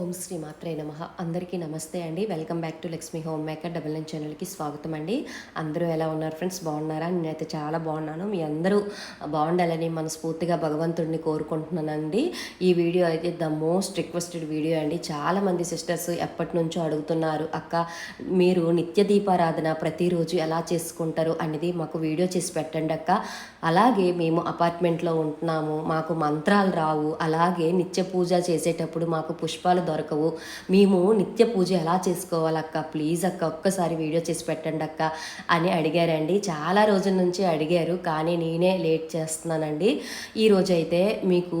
ఓం శ్రీ మాత్రే నమ. అందరికీ నమస్తే అండి. Welcome back to Lakshmi home maker double nine ఛానల్కి స్వాగతం అండి. అందరూ ఎలా ఉన్నారు ఫ్రెండ్స్? బాగున్నారా? నేనైతే చాలా బాగున్నాను. మీ అందరూ బాగుండాలని మనస్ఫూర్తిగా భగవంతుడిని కోరుకుంటున్నానండి. ఈ వీడియో అయితే ద మోస్ట్ రిక్వెస్టెడ్ వీడియో అండి. చాలామంది సిస్టర్స్ ఎప్పటి నుంచో అడుగుతున్నారు అక్క మీరు నిత్య దీపారాధన ప్రతిరోజు ఎలా చేసుకుంటారు? అనేది మాకు వీడియో చేసి పెట్టండి అక్క. అలాగే మేము అపార్ట్మెంట్లో ఉంటున్నాము మాకు మంత్రాలు రావు. అలాగే నిత్య పూజ చేసేటప్పుడు మాకు పుష్పాలు దొరకవు. మేము నిత్య పూజ ఎలా చేసుకోవాలి అక్క ప్లీజ్ అక్క ఒక్కసారి వీడియో చేసి పెట్టండి అక్క అని అడిగారండి. చాలా రోజుల నుంచి అడిగారు కానీ నేనే లేట్ చేస్తున్నానండి. ఈ అయితే మీకు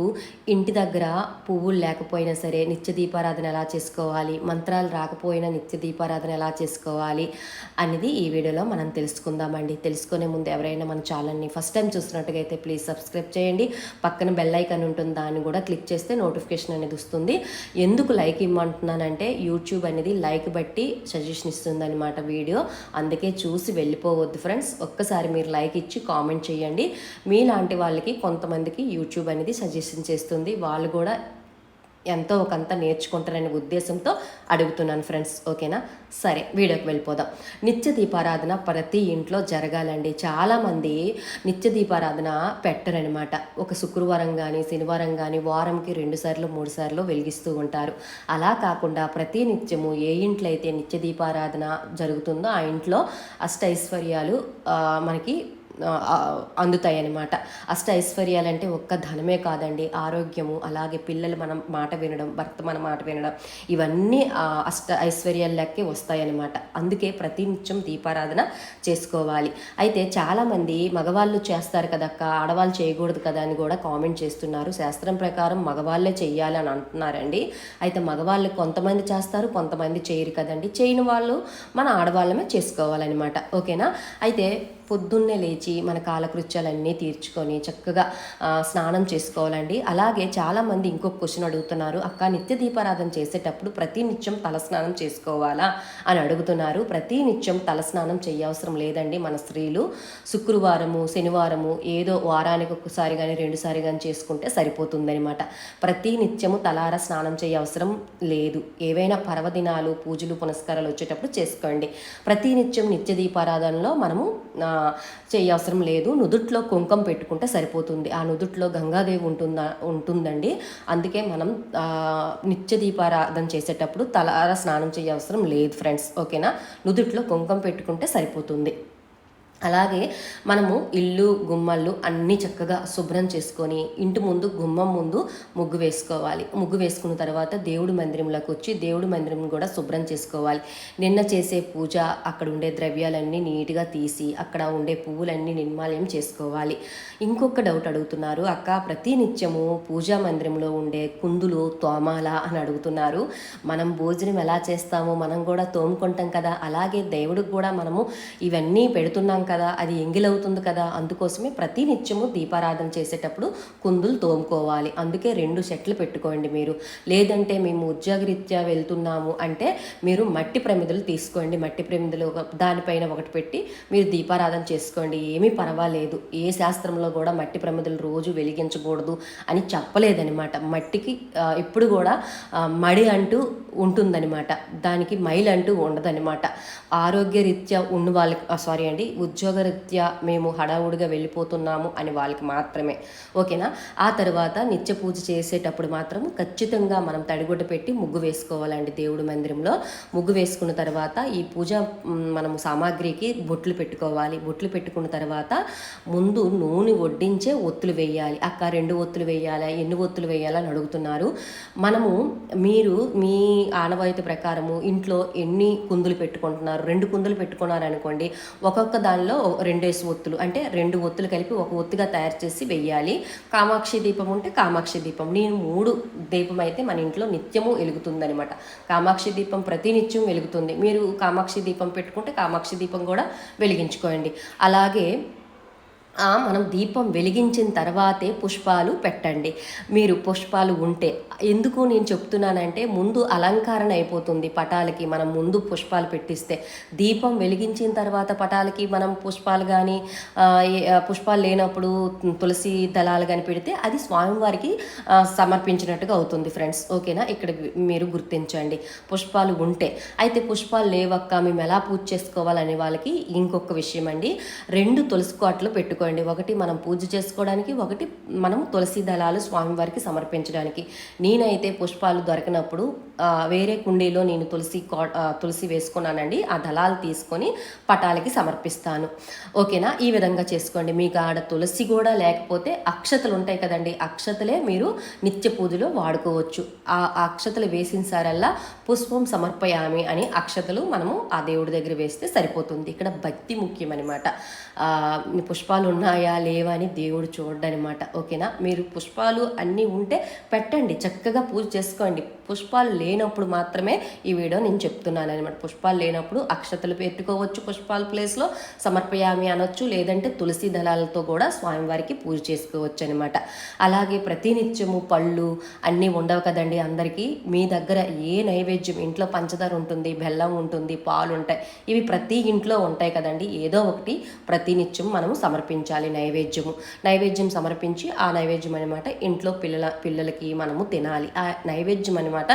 ఇంటి దగ్గర పువ్వులు లేకపోయినా సరే నిత్య దీపారాధన ఎలా చేసుకోవాలి మంత్రాలు రాకపోయినా నిత్య దీపారాధన ఎలా చేసుకోవాలి అనేది ఈ వీడియోలో మనం తెలుసుకుందామండి. తెలుసుకునే ముందు ఎవరైనా మన ఛానల్ని ఫస్ట్ టైం చూసినట్టుగైతే అయితే ప్లీజ్ సబ్స్క్రైబ్ చేయండి. పక్కన బెల్ ఐకాన్ ఉంటుంది దాన్ని కూడా క్లిక్ చేస్తే నోటిఫికేషన్ అనేది వస్తుంది. ఎందుకు లైక్ ఇమ్మంటున్నానంటే యూట్యూబ్ అనేది లైక్ బట్టి సజెషన్ ఇస్తుంది అనమాట వీడియో. అందుకే చూసి వెళ్ళిపోవద్దు ఫ్రెండ్స్. ఒక్కసారి మీరు లైక్ ఇచ్చి కామెంట్ చేయండి. మీలాంటి వాళ్ళకి కొంతమందికి యూట్యూబ్ అనేది సజెషన్ చేస్తుంది. వాళ్ళు కూడా ఎంతో ఒకంత నేర్చుకుంటారనే ఉద్దేశంతో అడుగుతున్నాను ఫ్రెండ్స్ ఓకేనా? సరే వీడియోకి వెళ్ళిపోదాం. నిత్య దీపారాధన ప్రతి ఇంట్లో జరగాలండి. చాలామంది నిత్య దీపారాధన పెట్టరనమాట. ఒక శుక్రవారం కానీ శనివారం కానీ వారంకి రెండు సార్లు మూడు సార్లు వెలిగిస్తూ ఉంటారు. అలా కాకుండా ప్రతి నిత్యము ఏ ఇంట్లో అయితే నిత్య దీపారాధన జరుగుతుందో ఆ ఇంట్లో అష్టైశ్వర్యాలు మనకి అందుతాయి అన్నమాట అష్ట ఐశ్వర్యాలంటే ఒక్క ధనమే కాదండి ఆరోగ్యము అలాగే పిల్లలు మనం మాట వినడం భర్త మన మాట వినడం ఇవన్నీ అష్ట ఐశ్వర్యాల వస్తాయన్నమాట. అందుకే ప్రతి నిత్యం దీపారాధన చేసుకోవాలి. అయితే చాలామంది మగవాళ్ళు చేస్తారు కదక్క ఆడవాళ్ళు చేయకూడదు కదా అని కూడా కామెంట్ చేస్తున్నారు. శాస్త్రం ప్రకారం మగవాళ్ళే చేయాలని అని అంటున్నారండి. అయితే మగవాళ్ళు కొంతమంది చేస్తారు కొంతమంది చేయరు కదండి. చేయని వాళ్ళు మన ఆడవాళ్ళమే చేసుకోవాలన్నమాట. ఓకేనా? అయితే పొద్దున్నే లేచి మన కాలకృత్యాలన్నీ తీర్చుకొని చక్కగా స్నానం చేసుకోవాలండి. అలాగే చాలామంది ఇంకొక క్వశ్చన్ అడుగుతున్నారు అక్క నిత్య దీపారాధన చేసేటప్పుడు ప్రతి నిత్యం తలస్నానం చేసుకోవాలా? అని అడుగుతున్నారు. ప్రతి నిత్యం తలస్నానం చేయవసరం లేదండి. మన స్త్రీలు శుక్రవారము శనివారము ఏదో వారానికి ఒక్కసారి కానీ రెండుసారి కానీ చేసుకుంటే సరిపోతుందనమాట ప్రతి నిత్యము తలార స్నానం చేయ అవసరం లేదు. ఏవైనా పర్వదినాలు పూజలు పునస్కారాలు వచ్చేటప్పుడు చేసుకోండి. ప్రతి నిత్యం నిత్య దీపారాధనలో మనము చేయవసరం లేదు నుదుట్లో కుంకం పెట్టుకుంటే సరిపోతుంది. ఆ నుదుట్లో గంగాదేవి ఉంటుందా ఉంటుందండి. అందుకే మనం నిత్య దీపారాధన చేసేటప్పుడు తలార స్నానం చేయవసరం లేదు ఫ్రెండ్స్. ఓకేనా? నుదుట్లో కుంకం పెట్టుకుంటే సరిపోతుంది. అలాగే మనము ఇల్లు గుమ్మళ్ళు అన్నీ చక్కగా శుభ్రం చేసుకొని ఇంటి ముందు గుమ్మం ముందు ముగ్గు వేసుకోవాలి. ముగ్గు వేసుకున్న తర్వాత దేవుడి మందిరంలోకి వచ్చి దేవుడి మందిరం కూడా శుభ్రం చేసుకోవాలి. నిన్న చేసే పూజ అక్కడ ఉండే ద్రవ్యాలన్నీ నీట్గా తీసి అక్కడ ఉండే పువ్వులన్నీ నిర్మాల్యం చేసుకోవాలి. ఇంకొక డౌట్ అడుగుతున్నారు. అక్క ప్రతి నిత్యము పూజా మందిరంలో ఉండే కుందులు తోమాల అని అడుగుతున్నారు. మనం భోజనం ఎలా చేస్తామో మనం కూడా తోముకుంటాం కదా. అలాగే దేవుడికి కూడా మనము ఇవన్నీ పెడుతున్నాం కదా అది ఎంగిలవుతుంది కదా అందుకోసమే ప్రతి నిత్యము దీపారాధన చేసేటప్పుడు కుందులు తోముకోవాలి. అందుకే రెండు సెట్లు పెట్టుకోండి మీరు. లేదంటే మేము ఉద్యోగరీత్యా వెళ్తున్నాము అంటే మీరు మట్టి ప్రమిదలు తీసుకోండి. మట్టి ప్రమిదలు దానిపైన ఒకటి పెట్టి మీరు దీపారాధన చేసుకోండి. ఏమీ పర్వాలేదు. ఏ శాస్త్రంలో కూడా మట్టి ప్రమిదలు రోజు వెలిగించకూడదు అని చెప్పలేదనమాట మట్టికి ఇప్పుడు కూడా మడి అంటూ ఉంటుందన్నమాట. దానికి మైల్ అంటూ ఉండదనమాట ఆరోగ్యరీత్యా ఉన్న వాళ్ళకి సారీ అండి ఉద్యోగరీత్యా మేము హడావుడిగా వెళ్ళిపోతున్నాము అని వాళ్ళకి మాత్రమే. ఓకేనా? ఆ తర్వాత నిత్య పూజ చేసేటప్పుడు మాత్రం ఖచ్చితంగా మనం తడిగుడ్డ పెట్టి ముగ్గు వేసుకోవాలండి దేవుడి మందిరంలో. ముగ్గు వేసుకున్న తర్వాత ఈ పూజ మనము సామాగ్రికి బొట్లు పెట్టుకోవాలి. బొట్లు పెట్టుకున్న తర్వాత ముందు నూనె వడ్డించే ఒత్తులు వేయాలి. అక్క రెండు ఒత్తులు వేయాలా? ఎన్ని ఒత్తులు వేయాలని అడుగుతున్నారు. మనము మీరు మీ ఆనవాయితీ ప్రకారము ఇంట్లో ఎన్ని కుందులు పెట్టుకుంటున్నారు? రెండు కుందులు పెట్టుకున్నారు అనుకోండి ఒక్కొక్క దానిలో రెండేసి ఒత్తులు అంటే రెండు ఒత్తులు కలిపి ఒక ఒత్తుగా తయారు చేసి వెయ్యాలి. కామాక్షి దీపం ఉంటే కామాక్షి దీపం. నేను మూడు దీపం అయితే మన ఇంట్లో నిత్యము వెలుగుతుందనమాట కామాక్షి దీపం ప్రతి నిత్యం వెలుగుతుంది. మీరు కామాక్షి దీపం పెట్టుకుంటే కామాక్షి దీపం కూడా వెలిగించుకోండి. అలాగే మనం దీపం వెలిగించిన తర్వాతే పుష్పాలు పెట్టండి. మీరు పుష్పాలు ఉంటే ఎందుకు నేను చెప్తున్నానంటే ముందు అలంకరణ అయిపోతుంది పటాలకి. మనం ముందు పుష్పాలు పెట్టిస్తే దీపం వెలిగించిన తర్వాత పటాలకి మనం పుష్పాలు కానీ పుష్పాలు లేనప్పుడు తులసి దళాలు కానీ పెడితే అది స్వామివారికి సమర్పించినట్టుగా అవుతుంది ఫ్రెండ్స్. ఓకేనా? ఇక్కడ మీరు గుర్తించండి. పుష్పాలు ఉంటే. అయితే పుష్పాలు లేవక్క మేము ఎలా పూజ చేసుకోవాలనే వాళ్ళకి ఇంకొక విషయం అండి. రెండు తులసి కోటలు పెట్టుకోండి ఒకటి మనం పూజ చేసుకోవడానికి ఒకటి మనం తులసి దళాలు స్వామివారికి సమర్పించడానికి. నేనైతే పుష్పాలు దొరికినప్పుడు వేరే కుండీలో నేను తులసి తులసి వేసుకున్నానండి. ఆ దళాలు తీసుకొని పటాలకి సమర్పిస్తాను. ఓకేనా? ఈ విధంగా చేసుకోండి. మీకు ఆడ తులసి కూడా లేకపోతే అక్షతలు ఉంటాయి కదండి. అక్షతలే మీరు నిత్య పూజలో వాడుకోవచ్చు. ఆ అక్షతలు వేసిన సారల్లా పుష్పం సమర్పయామి అని అక్షతలు మనము ఆ దేవుడి దగ్గర వేస్తే సరిపోతుంది. ఇక్కడ భక్తి ముఖ్యమనమాట అనమాట పుష్పాలు ఉన్నాయా లేవా అని దేవుడు చూడనమాట ఓకేనా? మీరు పుష్పాలు అన్నీ ఉంటే పెట్టండి. చక్కగా పూజ చేసుకోండి. పుష్పాలు లేనప్పుడు మాత్రమే ఈ వీడియో నేను చెప్తున్నాను అనమాట పుష్పాలు లేనప్పుడు అక్షతలు పెట్టుకోవచ్చు పుష్పాల ప్లేస్లో. సమర్పయామి అనొచ్చు లేదంటే తులసి దళాలతో కూడా స్వామివారికి పూజ చేసుకోవచ్చు అనమాట అలాగే ప్రతినిత్యము పళ్ళు అన్నీ ఉండవు కదండి అందరికీ. మీ దగ్గర ఏ నైవేద్యం? ఇంట్లో పంచదార ఉంటుంది బెల్లం ఉంటుంది పాలు ఉంటాయి. ఇవి ప్రతి ఇంట్లో ఉంటాయి కదండి. ఏదో ఒకటి ప్రతినిత్యం మనము సమర్పించాలి నైవేద్యము. నైవేద్యం సమర్పించి ఆ నైవేద్యం అనమాట ఇంట్లో పిల్లల పిల్లలకి మనము తినాలి. ఆ నైవేద్యం అనమాట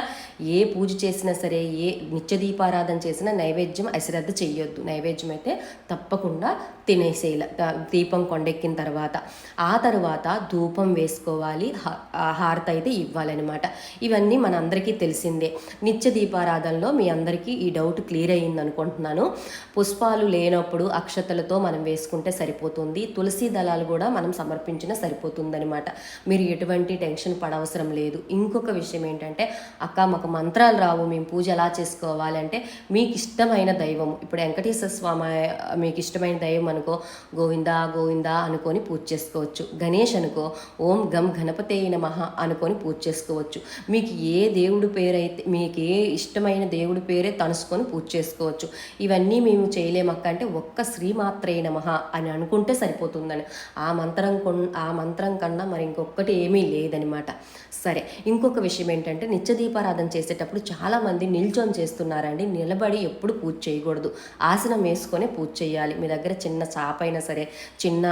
ఏ పూజ చేసినా సరే ఏ నిత్య దీపారాధన చేసినా నైవేద్యం అశ్రద్ధ చెయ్యొద్దు. నైవేద్యం అయితే తప్పకుండా తినేసేయాల. దీపం కొండెక్కిన తర్వాత. ఆ తర్వాత ధూపం వేసుకోవాలి. హారత అయితే ఇవ్వాలన్నమాట. ఇవన్నీ మనందరికీ తెలిసిందే. నిత్య దీపారాధనలో మీ అందరికీ ఈ డౌట్ క్లియర్ అయ్యింది అనుకుంటున్నాను పుష్పాలు లేనప్పుడు అక్షతలతో మనం వేసుకుంటే సరిపోతుంది. తులసి దళాలు కూడా మనం సమర్పించిన సరిపోతుందనమాట మీరు ఎటువంటి టెన్షన్ పడవసరం లేదు. ఇంకొక విషయం ఏంటంటే అక్క మాకు మంత్రాలు రావు మేము పూజ ఎలా చేసుకోవాలంటే మీకు ఇష్టమైన దైవం ఇప్పుడు వెంకటేశ్వర స్వామి మీకు ఇష్టమైన దైవం అనుకో గోవిందా గోవిందా అనుకొని పూజ చేసుకోవచ్చు. గణేష్ అనుకో ఓం గం గణపతే నమః అనుకొని పూజ చేసుకోవచ్చు. మీకు ఏ దేవుడి పేరైతే మీకు ఏ ఇష్టమైన దేవుడి పేరే తనుసుకొని పూజ చేసుకోవచ్చు. ఇవన్నీ మేము చేయలేమక్క అంటే ఒక్క శ్రీమాత్రే నమః అని అనుకుంటే అయిపోతుందని ఆ మంత్రం కొ ఆ మంత్రం కన్నా మరి ఇంకొకటి ఏమీ లేదనమాట. సరే ఇంకొక విషయం ఏంటంటే నిత్య దీపారాధన చేసేటప్పుడు చాలామంది నిల్చొని చేస్తున్నారండి. నిలబడి ఎప్పుడు పూజ చేయకూడదు. ఆసనం వేసుకొని పూజ చేయాలి. మీ దగ్గర చిన్న చాప అయినా సరే చిన్న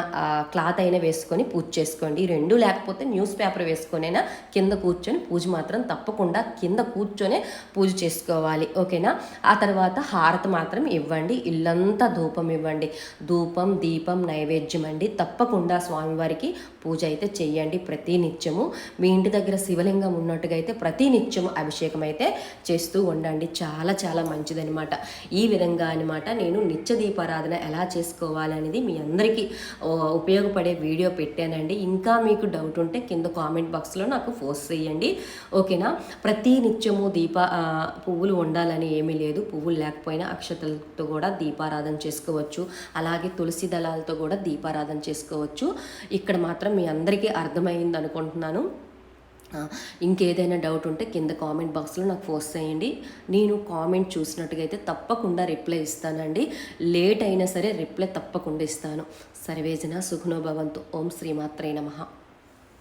క్లాత్ అయినా వేసుకొని పూజ చేసుకోండి. ఈ రెండు లేకపోతే న్యూస్ పేపర్ వేసుకొనైనా కింద కూర్చొని పూజ మాత్రం తప్పకుండా కింద కూర్చొనే పూజ చేసుకోవాలి. ఓకేనా? ఆ తర్వాత హారతి మాత్రం ఇవ్వండి. ఇల్లంతా ధూపం ఇవ్వండి. ధూపం దీపం నైవేద్యం అండి తప్పకుండా స్వామివారికి పూజ అయితే చేయండి ప్రతి నిత్యము మీ ఇంటి దగ్గర శివలింగం ఉన్నట్టుగా అయితే ప్రతి నిత్యము అభిషేకం అయితే చేస్తూ ఉండండి. చాలా చాలా మంచిదనమాట ఈ విధంగా అనమాట నేను నిత్య దీపారాధన ఎలా చేసుకోవాలనేది మీ అందరికీ ఉపయోగపడే వీడియో పెట్టానండి. ఇంకా మీకు డౌట్ ఉంటే కింద కామెంట్ బాక్స్లో నాకు ఫోర్స్ చేయండి. ఓకేనా? ప్రతి నిత్యము దీప పువ్వులు ఉండాలని ఏమీ లేదు. పువ్వులు లేకపోయినా అక్షతలతో కూడా దీపారాధన చేసుకోవచ్చు. అలాగే తులసి దళాలతో కూడా దీపారాధన చేసుకోవచ్చు. ఇక్కడ మాత్రం మీ అందరికీ అర్థమైంది అనుకుంటున్నాను. ఇంకేదైనా డౌట్ ఉంటే కింద కామెంట్ బాక్స్లో నాకు పోస్ట్ చేయండి. నేను కామెంట్ చూసినట్టుగా అయితే తప్పకుండా రిప్లై ఇస్తానండి. లేట్ అయినా సరే రిప్లై తప్పకుండా ఇస్తాను. సర్వేజన సుఖనోభవంతు ఓం శ్రీమాత్రే నమ.